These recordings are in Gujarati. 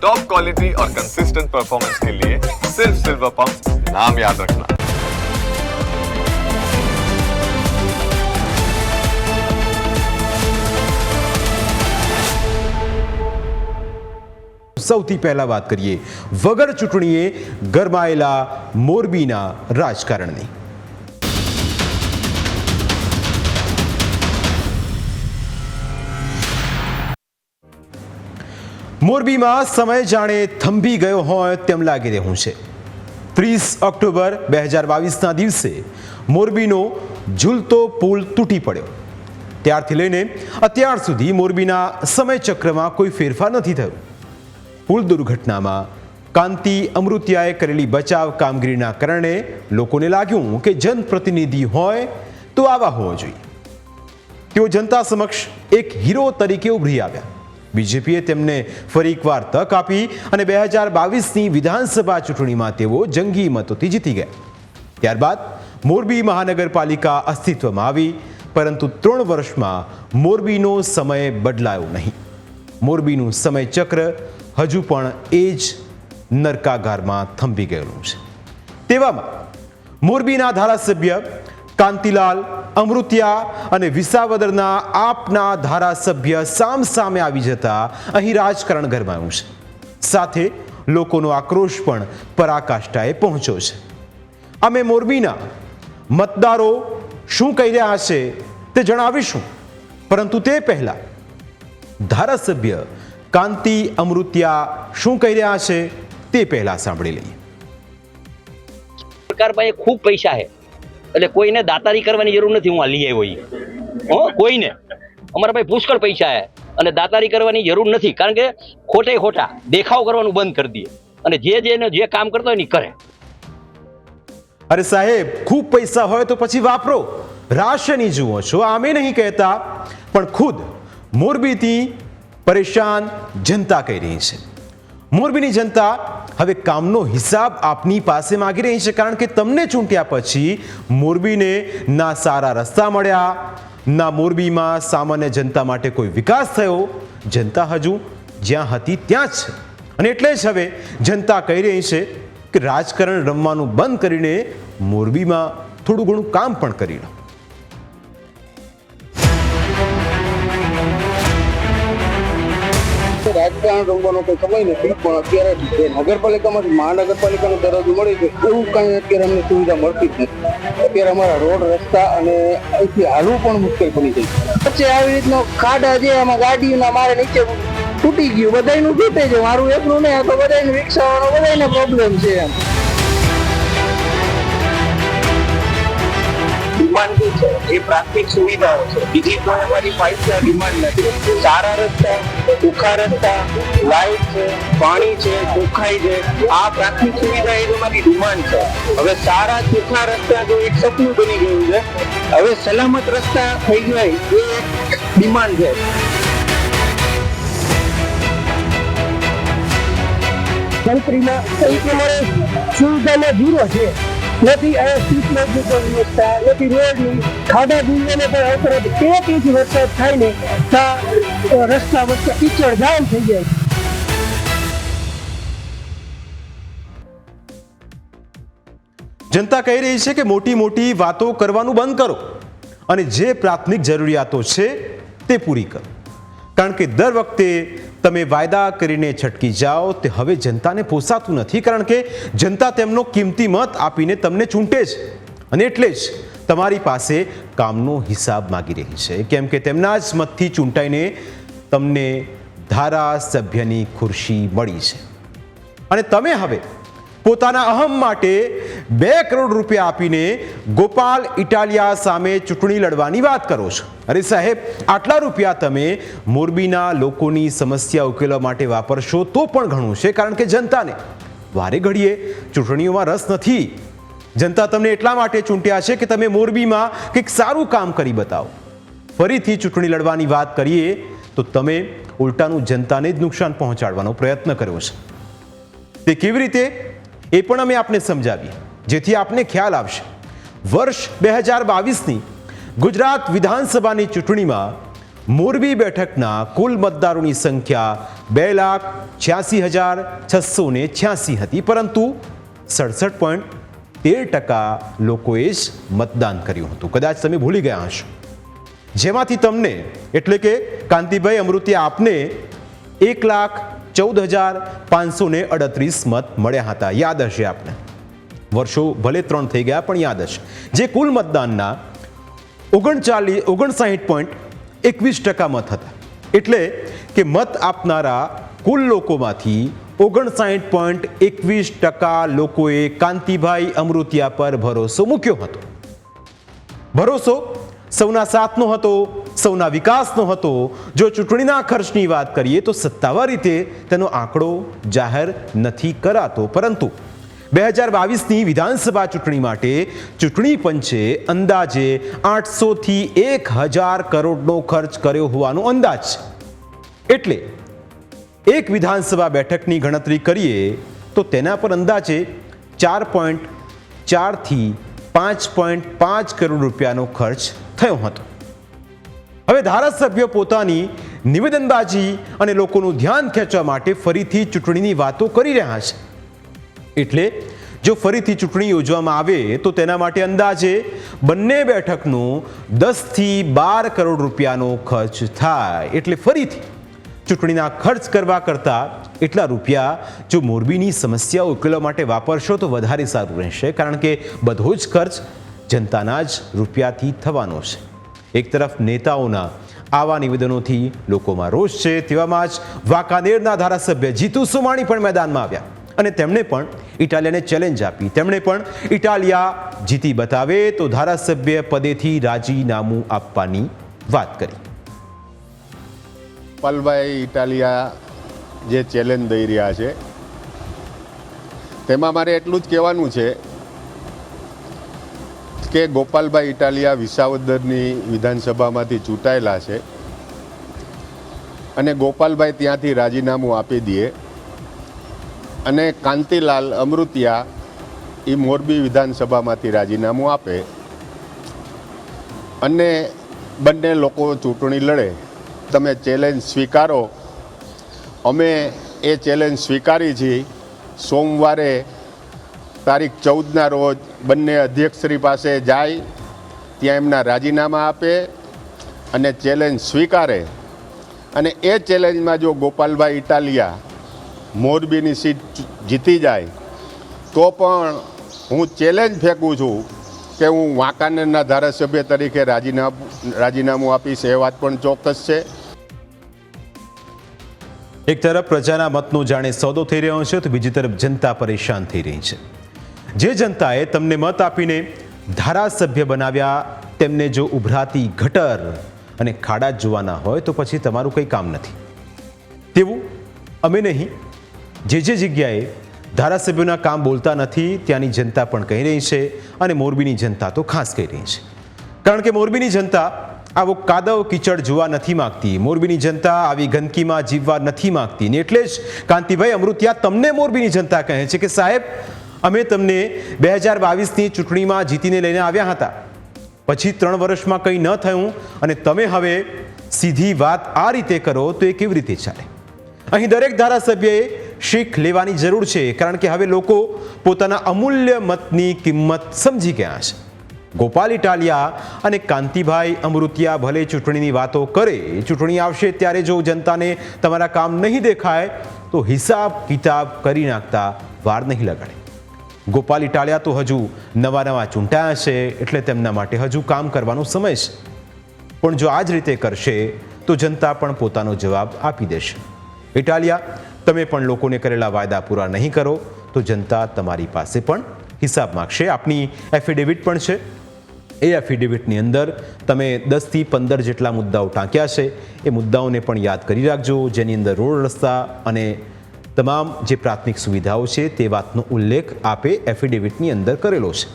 टॉप क्वालिटी और कंसिस्टेंट परफॉर्मेंस के लिए सिर्फ सिल्वर पंप नाम याद रखना સૌથી પહેલા વાત કરીએ વગર ચૂંટણીએ ગરમાયેલા મોરબીના રાજકારણની મોરબીમાં સમય જાણે થંભી ગયો હોય તેમ લાગી રહ્યું છે. ત્રીસ ઓક્ટોબર બે હજાર બાવીસના દિવસે મોરબીનો ઝૂલતો પુલ તૂટી પડ્યો. ત્યારથી લઈને અત્યાર સુધી મોરબીના સમયચક્રમાં કોઈ ફેરફાર નથી થયો. પુલ દુર્ઘટનામાં કાંતિ અમૃતિયાએ કરેલી બચાવ કામગીરીના કારણે લોકોને લાગ્યું કે જનપ્રતિનિધિ હોય તો આવા હોવો જોઈએ. તેઓ જનતા સમક્ષ એક હીરો તરીકે ઉભરી આવ્યા. બીજેપીએ તેમને ફરી એકવાર તક આપી અને બે હજાર બાવીસની વિધાનસભા ચૂંટણીમાં તેઓ જંગી મતોથી જીતી ગયા. ત્યારબાદ મોરબી મહાનગરપાલિકા અસ્તિત્વમાં આવી, પરંતુ ત્રણ વર્ષમાં મોરબીનો સમય બદલાયો નહીં. મોરબીનું સમયચક્ર હજુ પણ એ જ નરકાગારમાં થંભી ગયેલું છે. તેવામાં મોરબીના ધારાસભ્ય કાંતિલાલ, અમૃતિયા અને વિસાવદરના આપના ધારાસભ્ય સામ સામે આવી જતા અહીં રાજકારણ ગરમાયું છે. સાથે લોકોનો આક્રોશ પણ પરાકાષ્ઠાએ પહોંચ્યો છે. અમે મોરબીના મતદારો શું કહી રહ્યા છે તે જણાવીશું. પરંતુ તે પહેલા ધારાસભ્ય કાંતિ, અમૃતિયા શું કહી રહ્યા છે તે પહેલા સાંભળી લઈએ. સરકાર પાસે ખૂબ પૈસા છે. એટલે કોઈને દાતારી કરવાની જરૂર નથી, હું આ લઈ આવ્યો હો, કોઈને? અમારા પાસે પુષ્કળ પૈસા છે. અને દાતારી કરવાની જરૂર નથી, કારણ કે ખોટે ખોટા દેખાવ કરવાનું બંધ કરી દઈએ અને જે જેને જે કામ કરતો હોય ને કરે. અરે સાહેબ, ખૂબ પૈસા હોય તો પછી વાપરો. રાશની જુઓ છો આમે નહીં કહેતા? પણ ખુદ મોરબીથી પરેશાન જનતા કહી રહી છે. મોરબીની જનતા હવે કામનો હિસાબ આપની પાસે માંગી રહી છે કારણ કે તમને ચૂંટ્યા પછી મોરબીને ના સારા રસ્તા મળ્યા, ના મોરબીમાં સામાન્ય જનતા માટે કોઈ વિકાસ થયો. જનતા હજુ જ્યાં હતી ત્યાં જ છે. અને એટલે જ હવે જનતા કહી રહી છે કે રાજકારણ રમવાનું બંધ કરીને મોરબીમાં થોડું ઘણું કામ પણ કરી લો. રાજકારણ રમવાનો કોઈ સમય નથી, પણ અત્યારે જે નગરપાલિકામાંથી મહાનગરપાલિકાનો દરજ્જો મળે છે, એવું કાંઈ અત્યારે અમને સુવિધા મળતી જ નથી. અત્યારે અમારા રોડ, રસ્તા અને અહીંથી હાલવું પણ મુશ્કેલ બની જાય પછી આવી રીતનો ખાડા છે આમાં ગાડીઓના મારે નીચે તૂટી ગયું, બધાયનું તૂટે છે, મારું એકનું નહીં તો બધાને વિકસાવવાનો બધાને પ્રોબ્લેમ છે એમ. ડિમાન્ડ છે, એ પ્રાથમિક સુવિધાઓ છે. બીજી કોઈ અમારી ફાઇવ સ્ટાર ડિમાન્ડ નથી. સારા રસ્તા ટૂંકા રસ્તા લાઇટ છે, પાણી છે, ચોખ્ખાઈ છે, આ પ્રાથમિક સુવિધા એ અમારી ડિમાન્ડ છે. હવે સારા, ચોખ્ખા રસ્તા જો એક સપનું બની ગયું છે, હવે સલામત રસ્તા થઈ જાય એ ડિમાન્ડ છે. કંપનીના એ પ્રમાણે સુવિધામાં ઝીરો છે. નથી, આ સ્ટ્રીટ લાઇટની નથી, રોડની ખાડા ગુંજાને પણ અવતરત એક ઇંચ વરસાદ થાય ને ત્યાં રસ્તા વચ્ચે કીચડ જામ થઈ જાય. જનતા કહી રહી છે કે મોટી મોટી વાતો કરવાનું બંધ કરો અને જે પ્રાથમિક જરૂરિયાતો છે તે પૂરી કરો. કારણ કે દર વખતે તમે વાયદા કરીને છટકી જાઓ, તે હવે જનતાને પોસાતું નથી, કારણ કે જનતા તેમનો કિંમતી મત આપીને તમને ચૂંટે જ. અને એટલે જ તમારી પાસે કામનો હિસાબ માગી રહી છે. કેમ કે તેમના જ મતથી ચૂંટાઈને તમને ધારાસભ્યની ખુરશી મળી છે. અને તમે હવે પોતાના અહમ માટે બે કરોડ રૂપિયા આપીને ગોપાલ ઇટાલિયા સામે ચૂંટણી લડવાની વાત કરો છો. અરે સાહેબ, આટલા રૂપિયા તમે મોરબીના લોકોની સમસ્યા ઉકેલવા માટે વાપરશો તો પણ ઘણું છે, કારણ કે જનતાને વારે ઘડીએ ચૂંટણીઓમાં રસ નથી. જનતા તમને એટલા માટે ચૂંટ્યા છે કે તમે મોરબીમાં કંઈક સારું કામ કરી બતાવો. ફરીથી ચૂંટણી લડવાની વાત કરીએ તો તમે ઉલટાનું જનતાને જ નુકસાન પહોંચાડવાનો પ્રયત્ન કર્યો છે. તે કેવી રીતે? એ પણ અમે આપને સમજાવીએ. જેથી આપને ખ્યાલ આવશે. વર્ષ બે હજાર બાવીસની ગુજરાત વિધાનસભાની ચૂંટણીમાં મોરબી બેઠકના કુલ મતદારોની સંખ્યા બે લાખ છ્યાસી હજાર છસો ને છ્યાસી હતી, પરંતુ સડસઠ પોઈન્ટ તેર ટકા લોકોએ જ મતદાન કર્યું હતું. કદાચ તમે ભૂલી ગયા હશો. જેમાંથી તમને, એટલે કે કાંતિભાઈ અમૃતિયા આપને એક લાખ ચૌદ હજાર પાંચસો અડત્રીસ મત મળ્યા હતા. યાદ હશે આપને. વર્ષો ભલે ત્રણ થઈ ગયા, પણ યાદ હશે. જે કુલ મતદાનના ઓગણચાલીસ ઓગણસાઠ પોઈન્ટ એકવીસ ટકા મત હતા. એટલે કે મત આપનારા કુલ લોકોમાંથી ઓગણસાઠ પોઈન્ટ એકવીસ ટકા લોકોએ કાંતિભાઈ અમૃતિયા પર ભરોસો મૂક્યો હતો. ભરોસો સૌના સાથનો હતો, સૌના વિકાસનો હતો. જો ચૂંટણીના ખર્ચની વાત કરીએ તો સત્તાવાર રીતે તેનો આંકડો જાહેર નથી કરાતો. પરંતુ બે હજાર બાવીસની વિધાનસભા ચૂંટણી માટે ચૂંટણી પંચે અંદાજે આઠસોથી એક હજાર કરોડનો ખર્ચ કર્યો હોવાનો અંદાજ એટલે એક વિધાનસભા બેઠકની ગણતરી કરીએ તો તેના પર અંદાજે ચાર પોઈન્ટ ચારથી પાંચ પોઈન્ટ પાંચ કરોડ રૂપિયાનો ખર્ચ થયો હતો. હવે ધારાસભ્યો પોતાની નિવેદનબાજી અને લોકોનું ધ્યાન ખેંચવા માટે ફરીથી ચૂંટણીની વાતો કરી રહ્યા છે. એટલે જો ફરીથી ચૂંટણી યોજવામાં આવે તો તેના માટે અંદાજે બંને બેઠકનું દસથી બાર કરોડ રૂપિયાનો ખર્ચ થાય. એટલે ફરીથી ચૂંટણીના ખર્ચ કરવા કરતાં એટલા રૂપિયા જો મોરબીની સમસ્યા ઉકેલવા માટે વાપરશો તો વધારે સારું રહેશે, કારણ કે બધો જ ખર્ચ જનતાના જ રૂપિયાથી થવાનો છે. એક તરફ નેતાઓના આવા નિવેદનોથી લોકોમાં રોષ છે, તેવામાં જ વાંકાનેરના ધારાસભ્ય જીતુ સુમાણી પણ મેદાનમાં આવ્યા. અને તેમણે પણ ઇટાલિયાને ચેલેન્જ આપી. તેમણે પણ ઇટાલિયા જીતી બતાવે તો ધારાસભ્ય પદેથી રાજીનામું આપવાની વાત કરી. પાલભાઈ, ઇટાલિયા જે ચેલેન્જ દઈ રહ્યા છે, તેમાં મારે એટલું જ કહેવાનું છે કે ગોપાલભાઈ ઇટાલિયા વિસાવદરની વિધાનસભામાંથી ચૂંટાયેલા છે અને ગોપાલભાઈ ત્યાંથી રાજીનામું આપી દે. અને કાંતિલાલ અમૃતિયા એ મોરબી વિધાનસભામાંથી રાજીનામું આપે. અને બંને લોકો ચૂંટણી લડે. તમે ચેલેન્જ સ્વીકારો. અમે એ ચેલેન્જ સ્વીકારી છીએ સોમવારે તારીખ ચૌદના રોજ બંને અધ્યક્ષશ્રી પાસે જાય, ત્યાં એમના રાજીનામા આપે અને ચેલેન્જ સ્વીકારે. અને એ ચેલેન્જમાં જો ગોપાલભાઈ ઇટાલિયા મોરબીની સીટ જીતી જાય, તો પણ હું ચેલેન્જ ફેંકું છું કે હું વાંકાનેરના ધારાસભ્ય તરીકે રાજીનામું રાજીનામું આપીશ, એ વાત પણ ચોક્કસ છે. એક તરફ પ્રજાના મતનો જાણે સોદો થઈ રહ્યો છે, તો બીજી તરફ જનતા પરેશાન થઈ રહી છે. જે જનતાએ તમને મત આપીને ધારાસભ્ય બનાવ્યા, તેમને જો ઉભરાતી ગટર અને ખાડા જોવાના હોય, તો પછી તમારું કંઈ કામ નથી. તેવું અમે નહીં. જે જે જગ્યાએ ધારાસભ્યોના કામ બોલતા નથી, ત્યાંની જનતા પણ કહી રહી છે અને મોરબીની જનતા તો ખાસ કહી રહી છે. કારણ કે મોરબીની જનતા આવો કાદવ કિચડ જોવા નથી માંગતી. મોરબીની જનતા આવી ગંદકીમાં જીવવા નથી માંગતી. ને એટલે જ કાંતિભાઈ અમૃતિયા તમને મોરબીની જનતા કહે છે કે સાહેબ, અમે તમને બે હજાર બાવીસની ચૂંટણીમાં જીતીને લઈને આવ્યા હતા. પછી ત્રણ વર્ષમાં કંઈ ન થયું અને તમે હવે સીધી વાત આ રીતે કરો તો એ કેવી રીતે ચાલે? અહીં દરેક ધારાસભ્યએ શીખ લેવાની જરૂર છે, કારણ કે હવે લોકો પોતાના અમૂલ્ય મતની કિંમત સમજી ગયા છે. ગોપાલ ઇટાલિયા અને કાંતિભાઈ અમૃતિયા ભલે ચૂંટણીની વાતો કરે, ચૂંટણી આવશે ત્યારે જો જનતાને તમારા કામ નહીં દેખાય, તો હિસાબ કિતાબ કરી નાખતા વાર નહીં લગાડે. ગોપાલ ઇટાલિયા તો હજુ નવા નવા ચૂંટાયા છે, એટલે તેમના માટે હજુ કામ કરવાનો સમય છે. પણ જો આ જ રીતે કરશે, તો જનતા પણ પોતાનો જવાબ આપી દેશે. ઇટાલિયા તમે પણ લોકોને કરેલા વાયદા પૂરા નહીં કરો, તો જનતા તમારી પાસે પણ હિસાબ માગશે. આપની એફિડેવિટ પણ છે. એ એફિડેવિટની અંદર તમે દસથી પંદર જેટલા મુદ્દાઓ ટાંક્યા છે. એ મુદ્દાઓને પણ યાદ કરી રાખજો. જેની અંદર રોડ રસ્તા અને તમામ જે પ્રાથમિક સુવિધાઓ છે, તે વાતનો ઉલ્લેખ આપે એફિડેવિટની અંદર કરેલો છે.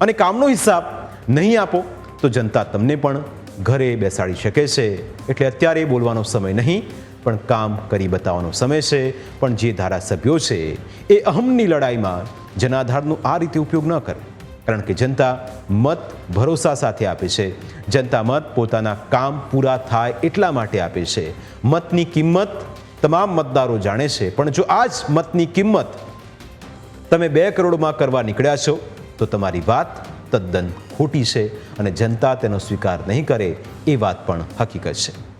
અને કામનો હિસાબ નહીં આપો, તો જનતા તમને પણ ઘરે બેસાડી શકે છે. એટલે અત્યારે બોલવાનો સમય નહીં. પણ કામ કરી બતાવવાનો સમય છે. પણ જે ધારાસભ્યો છે, એ અહમની લડાઈમાં જનાધારનો આ રીતે ઉપયોગ ન કરે. કારણ કે જનતા મત ભરોસા સાથે આપે છે. જનતા મત પોતાના કામ પૂરા થાય એટલા માટે આપે છે. મતની કિંમત તમામ મતદારો જાણે છે. પણ જો આ જ મતની કિંમત તમે બે કરોડમાં કરવા નીકળ્યા છો, તો તમારી વાત તદ્દન ખોટી છે અને જનતા તેનો સ્વીકાર નહીં કરે એ વાત પણ હકીકત છે.